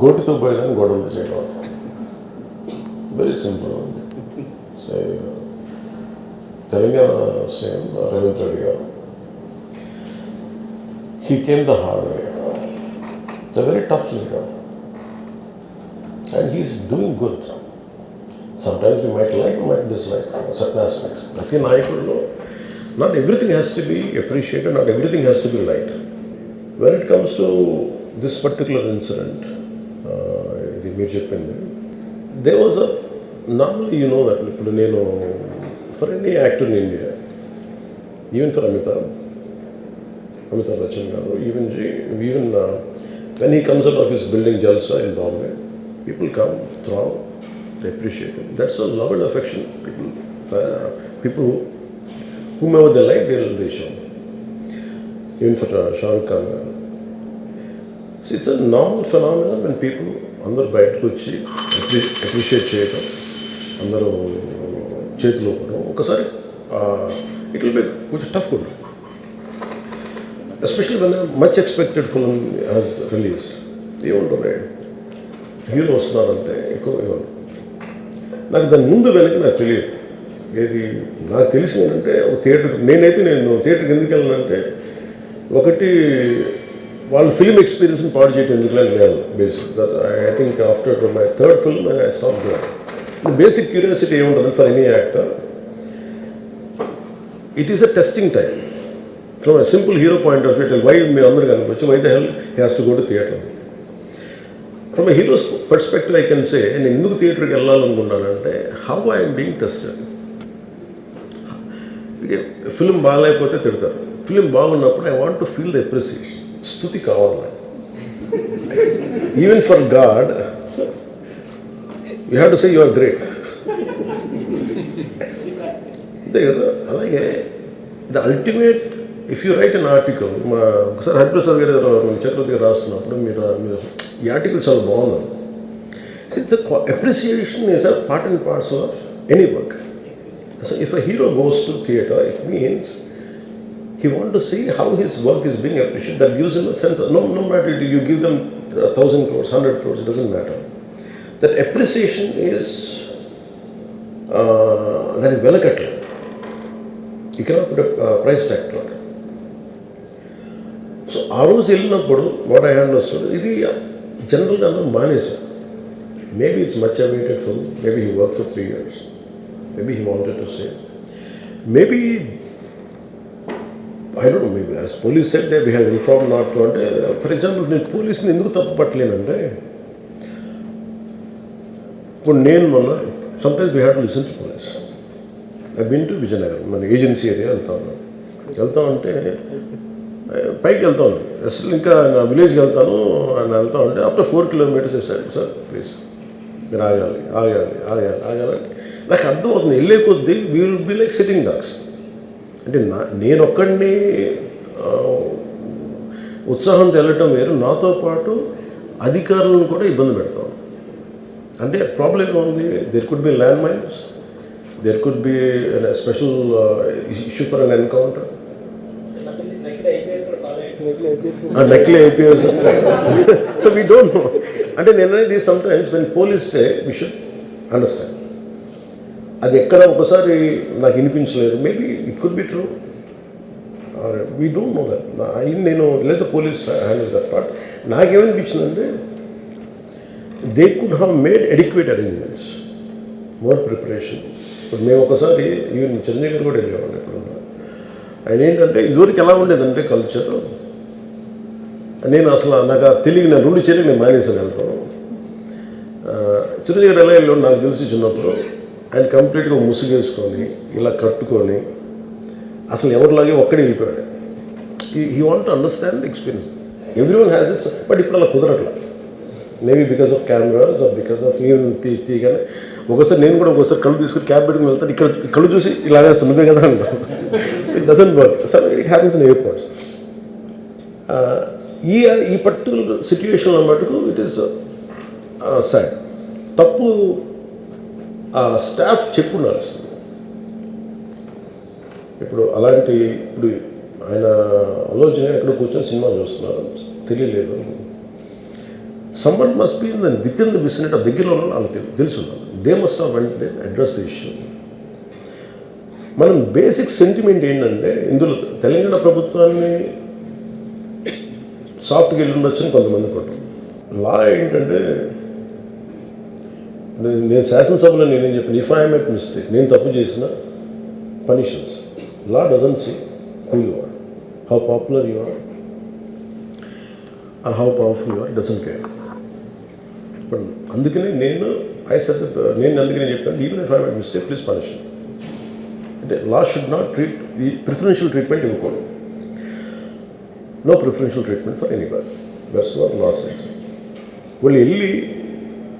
గోటితో పోయేదాన్ని గొడవలు చేయడం very simple so Telangana same Revanth Reddy garu. He came the hard way the very tough leader and he's doing good sometimes you might like might dislike certain aspects ప్రతి నాయకుల్లో not everything has to be appreciated not everything has to be light when it comes to this particular incident ఇది మీరు చెప్పింది they was a normally you know that ఇప్పుడు నేను for any actor in India even for Amitabh Amitabh Bachchan garu even even when he comes out of his building Jalsa in Bombay people come through they appreciate that's a love and affection people people whom ever they like, they'll they show. Even for uh, Shah Rukh Khan. It's a normal normal phenomenon people అందరూ బయటకు వచ్చి appreciate చేయటం అందరూ చేతులు ఇవ్వడం ఒకసారి it will be కొంచెం tough కూడా especially one much expected film has released ఏముంటుంది హీరో వస్తున్నారంటే ఎక్కువ ఇవ్వను నాకు దాని ముందు వెనక నాకు తెలియదు. ఏది నాకు తెలిసిందంటే ఒక థియేటర్ నేనైతే నేను థియేటర్కి ఎందుకు వెళ్ళానంటే ఒకటి వాళ్ళ ఫిల్మ్ ఎక్స్పీరియన్స్ని పాడు చేయటం ఎందుకు లేదు నేను basic I think after my third film I stop basic curiosity ఏముంటుంది for any actor it is a testing time from a simple hero point of view why me అందరూ కనిపించి why the hell has to go to theatre from a hero's perspective I can say నేను ఎందుకు థియేటర్కి వెళ్ళాలనుకున్నానంటే how I'm being tested film బాగాలేకపోతే తిడతారు. Film బాగున్నప్పుడు I want to feel the appreciation స్థుతి కావాలి even for God you have to say you are great అంతే కదా అలాగే the ultimate if you write an article మా ఒకసారి హరిప్రసాద్ గారు చక్రవర్తి గారు రాస్తున్నప్పుడు మీరు మీరు ఈ ఆర్టికల్ చాలా బాగుంది. It's appreciation is a part and parts of any work so if a hero goes to theatre it means he wants to see how his work is being appreciated. That gives him a sense of, no, no matter you give them a thousand crores, hundred crores, it doesn't matter. That appreciation is uh, that is velakatla. You cannot put a uh, price tag to it. So ఆ రోజు వెళ్ళినప్పుడు what I understood ఇది జనరల్గా అందరూ మానేశారు maybe it's much awaited film maybe he work for three years maybe he wanted to say. Maybe, I don't know, maybe as police said that we have informed అంటే for example నేను పోలీస్ని ఎందుకు తప్పు పట్టలేనంటే ఇప్పుడు నేను మొన్న sometimes we have to listen to police I been to Vizianagaram మన ఏజెన్సీ ఏరియా వెళ్తా ఉన్నాను వెళ్తా ఉంటే పైకి వెళ్తా ఉన్నాను అసలు ఇంకా నా విలేజ్కి వెళ్తాను అని వెళ్తా ఉంటే ఆఫ్టర్ ఫోర్ కిలోమీటర్స్ వేసాడు సార్ ప్లీజ్ మీరు ఆగాలి ఆగాలి ఆగాలి ఆగాలి. నాకు అర్థమవుతుంది వెళ్ళే కొద్దీ we will be like sitting dogs అంటే నా నేను ఒక్కడిని ఆ, ఉత్సాహంతో వెళ్ళటం వేరు. నాతో పాటు అధికారులను కూడా ఇబ్బంది పెడతాం. అంటే ప్రాబ్లం ఉంది? There could be land mines there could be special issue for an encounter నకిలీ IPS. So we don't know అంటే నేను అనేది sometimes when police say we should understand అది ఎక్కడ ఒకసారి నాకు వినిపించలేదు. Maybe it could be true we don't know that నేను లేదా పోలీస్ హ్యాండిల్ దట్ పార్ట్ నాకేమనిపించిందంటే they could have made adequate arrangements more preparation ఇప్పుడు మేము ఒకసారి ఈవెన్ చిరంజీవి గారు కూడా వెళ్ళేవాడిని ఇప్పుడు ఆయన ఏంటంటే ఇదివరకు ఎలా ఉండేదంటే కల్చర్ నేను అసలు నాకు ఆ నా రెండు చేరి నేను మానేసాను వెళ్తాను ఆ, చిరంజీవి ఎలా వెళ్ళాడు నాకు తెలిసి చిన్నప్పుడు. ఆయన కంప్లీట్గా ముసుగేసుకొని ఇలా కట్టుకొని అసలు ఎవరిలాగే ఒక్కడే వెళ్ళిపోయాడు. He want understand the experience every one has it's but ఇప్పుడు అలా కుదరట్లా. Maybe because of cameras or because of even తీయగానే ఒకసారి నేను కూడా ఒకసారి కళ్ళు తీసుకుని క్యాబ్ పెట్టుకుని వెళ్తాను ఇక్కడ కళ్ళు చూసి ఇలానే సున్నమే కదా అంటాను ఇట్ డజంట్ వర్క్ సరే ఇట్ హ్యాపీన్స్ ఇన్ ఎయిర్పోర్ట్స్ ఈ ఈ పర్టికులర్ సిచ్యువేషన్లో మటుకు ఇట్ ఈస్ సాడ్ తప్పు ఆ స్టాఫ్ చెప్పు ఉండాల్సింది ఇప్పుడు అలాంటి ఇప్పుడు ఆయన ఆలోచన ఎక్కడ కూర్చొని సినిమా చూస్తున్నారు తెలియలేదు. Someone must be in the with in the vicinity దగ్గరలో ఉన్న వాళ్ళకి తెలిసి ఉండాలి they must have went they address the issue. మనం బేసిక్ సెంటిమెంట్ ఏంటంటే ఇందులో తెలంగాణ ప్రభుత్వాన్ని సాఫ్ట్గా వెళ్ళి ఉండొచ్చని కొంతమంది కొట్టం లా ఏంటంటే నేను- నేను శాసనసభలో నేనేం చెప్పాను ఇఫ్ ఐఎమ్ ఎట్ మిస్టేక్ నేను తప్పు చేసిన punishments law doesn't see who you are how popular you are are how powerful you are doesn't care ఇప్పుడు అందుకనే నేను ఐ సెట్ నేను అందుకనే చెప్పాను even if I at mistake please punishment అంటే లా షుడ్ నాట్ ట్రీట్ ఈ preferential treatment ఇవ్వకూడదు. No preferential treatment for anybody that's what law sense వాళ్ళు వెళ్ళి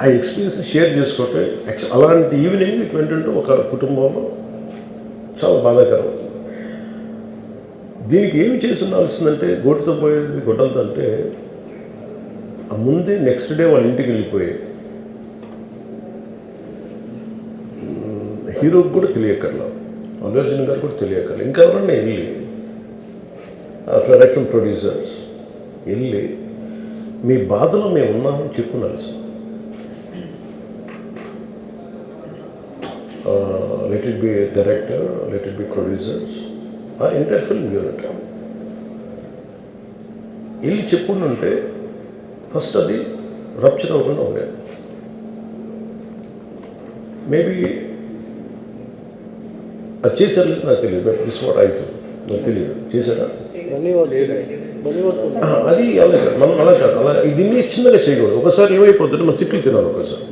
ఆ ఎక్స్పీరియన్స్ షేర్ చేసుకోవటం అలాంటి ఈవినింగ్ ఇటువంటి ఒక కుటుంబంలో చాలా బాధాకరం. దీనికి ఏమి చేసి ఉండాల్సిందంటే గోటుతో పోయేది గొడ్డలతో అంటే ఆ ముందే నెక్స్ట్ డే వాళ్ళ ఇంటికి వెళ్ళిపోయి. హీరోకి కూడా తెలియక్కర్లేదు అల్లు అర్జున్ గారు కూడా తెలియకర్లా ఇంకా ఎవరన్నా వెళ్ళి ప్రొడక్షన్ ప్రొడ్యూసర్స్ వెళ్ళి మీ బాధలో మేము ఉన్నామని let it be director let it be producers ఆ ఇంటర్ ఫిల్మ్ యూనిట్ వెళ్ళి చెప్పుంటే ఫస్ట్ అది రప్చర్ అవ్వకుండా ఉండేది మేబీ అది చేశారు లేదు నాకు తెలియదు but this what I feel నాకు తెలియదు. చేశారా? అది అలా కాదు. మనం అలా కాదు. అలా దీన్ని చిన్నగా చేయకూడదు. ఒకసారి ఏమైపోతుంటే మనం తిట్లు తినాలి ఒకసారి.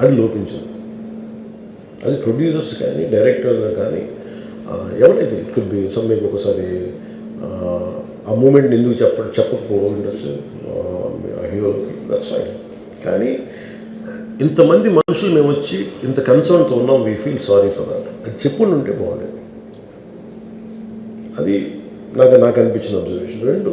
అది లోపించింది. అది ప్రొడ్యూసర్స్ కానీ డైరెక్టర్ కానీ ఎవరైతే it could be some maybe ఒకసారి ఆ, మూమెంట్ని మూమెంట్ ఎందుకు చెప్ప చెప్పకపోవడం ఉండొచ్చు హీరోకి దట్స్ ఫైన్ కానీ ఇంతమంది మనుషులు మేము వచ్చి ఇంత కన్సర్న్తో ఉన్నాం we feel sorry for that అది చెప్పుండి ఉంటే బాగుండేది. అది నాకు నాకు అనిపించిన అబ్జర్వేషన్ రెండు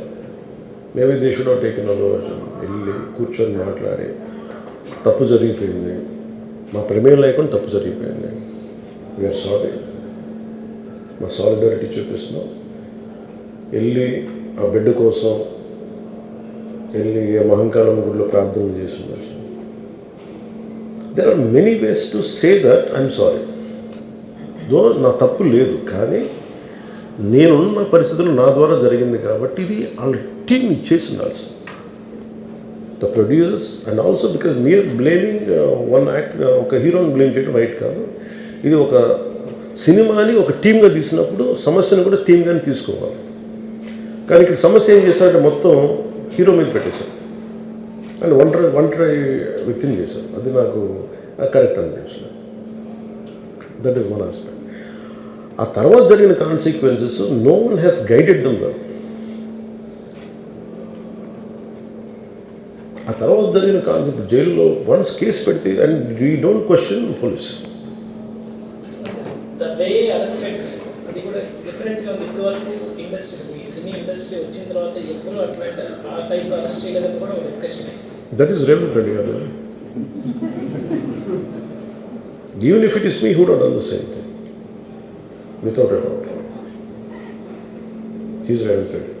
maybe they should not taken వెళ్ళి కూర్చొని మాట్లాడి తప్పు జరిగిపోయింది. మా ప్రమేయం లేకుండా తప్పు జరిగిపోయింది. వీఆర్ సారీ మా సాలిడారిటీ చూపిస్తున్నాం. వెళ్ళి ఆ బిడ్డ కోసం వెళ్ళి ఆ మహంకాళం గుడిలో ప్రార్థన చేస్తున్నారు there are many ways to say that I'm sorry though నా తప్పు లేదు కానీ నేనున్న పరిస్థితులు నా ద్వారా జరిగింది కాబట్టి ఇది ఆల్రెడీ టీమ్ చేసి ఉండాల్సి the producers and also because మీరు బ్లేమింగ్ వన్ యాక్ట్ ఒక హీరోని బ్లేమ్ చేయడం రైట్ కాదు. ఇది ఒక సినిమాని ఒక టీమ్గా తీసినప్పుడు సమస్యను కూడా టీమ్గానే తీసుకోవాలి. కానీ ఇక్కడ సమస్య ఏం చేశారంటే మొత్తం హీరో మీద పెట్టేశారు. అండ్ ఒంటరి ఒంటరి వ్యక్తిని చేశారు. అది నాకు కరెక్ట్ అనిపించలేదు దట్ ఈస్ వన్ ఆస్పెక్ట్ ఆ తర్వాత జరిగిన consequences no one has guided them well ఆ తర్వాత జరిగిన కాన్సెప్ట్ జైల్లో వన్స్ కేసు పెడితే and we don't question police the way అరెస్టెడ్స్ అది కూడా డిఫరెంట్గా ఉంది. ఇప్పుడు వరకు ఇండస్ట్రీ ఈ సినీ ఇండస్ట్రీ వచ్చిన తర్వాత ఎప్పుడు అట్లాంటి ఆ టైప్ అరెస్ట్ చేయలేదని కూడా ఒక discussion that is Revanth Reddy garu even if it is me who would done the same thing without a doubt he's Revanth Reddy నే-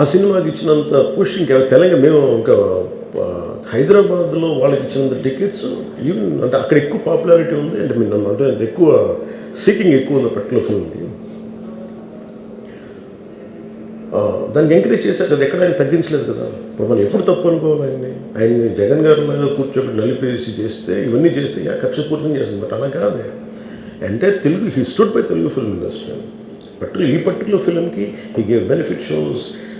ఆ సినిమాకి ఇచ్చినంత పుష్ ఇంకా తెలంగాణ మేము ఇంకా హైదరాబాద్లో వాళ్ళకి ఇచ్చినంత టికెట్స్ ఈవెన్ అంటే అక్కడ ఎక్కువ పాపులారిటీ ఉంది. అంటే మీరు నన్ను అంటే ఎక్కువ సీకింగ్ ఎక్కువ ఉంది పర్టికులర్ ఫిల్మ్కి దాన్ని ఎంకరేజ్ చేశారు కదా ఎక్కడ ఆయన తగ్గించలేదు కదా. ఇప్పుడు మనం ఎప్పుడు తప్పు అనుకోవాలి ఆయన్ని? ఆయన్ని జగన్ గారు లాగా కూర్చోబెట్టి నలిపేసి చేస్తే ఇవన్నీ చేస్తే యా కక్షపూర్తం చేస్తుంది. బట్ అలా కాదు. అంటే Telugu హిస్టోడ్ by Telugu film industry particular ఈ పర్టికులర్ ఫిల్మ్కి హీ గేవ్ బెనిఫిట్ షోస్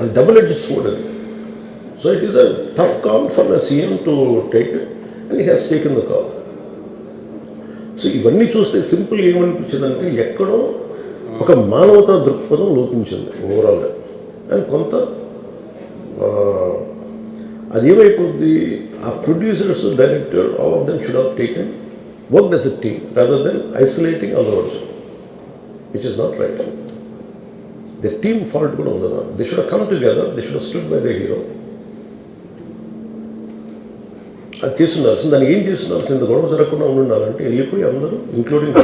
అది డబుల్ ఎడ్జ్ స్వోర్డ్ అది. So it is a tough call for the CM to take it and he has taken the call so ఇవన్నీ చూస్తే simple ఏమనిపించిందంటే ఎక్కడో ఒక మానవతా దృక్పథం లోపించింది ఓవరాల్గా అండ్ కొంత అదేమైపోద్ది అది ఏమైపోద్ది? ఆ producers director all of them should have taken work does a team rather than isolating Allu Arjun which is not right the team fault కూడా ఉండదు. They should come together they should stood by the hero అది చేస్తుండాల్సింది దాన్ని ఏం చేస్తుండాల్సింది ఇంత గొడవ జరగకుండా ఉండాలంటే వెళ్ళిపోయి అందరూ ఇంక్లూడింగ్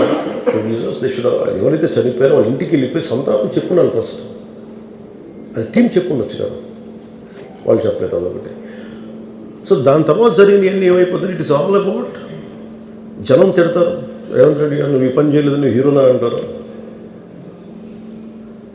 ప్రొడ్యూసర్స్ దే షుడ్ ఎవరైతే చనిపోయారో వాళ్ళ ఇంటికి వెళ్ళిపోయి సంతాపం చెప్పున్నారు ఫస్ట్ అది టీం చెప్పుండొచ్చు కదా. వాళ్ళు చెప్పలేదు అదొకటి సో దాని తర్వాత జరిగినవన్నీ ఏమైపోతుంది? ఇట్ ఇస్ ఆల్ అబౌట్ జనం తిడతారు. రేవంత్ రెడ్డి గారు నువ్వు ఈ పని చేయలేదు నువ్వు హీరోనా అంటారు.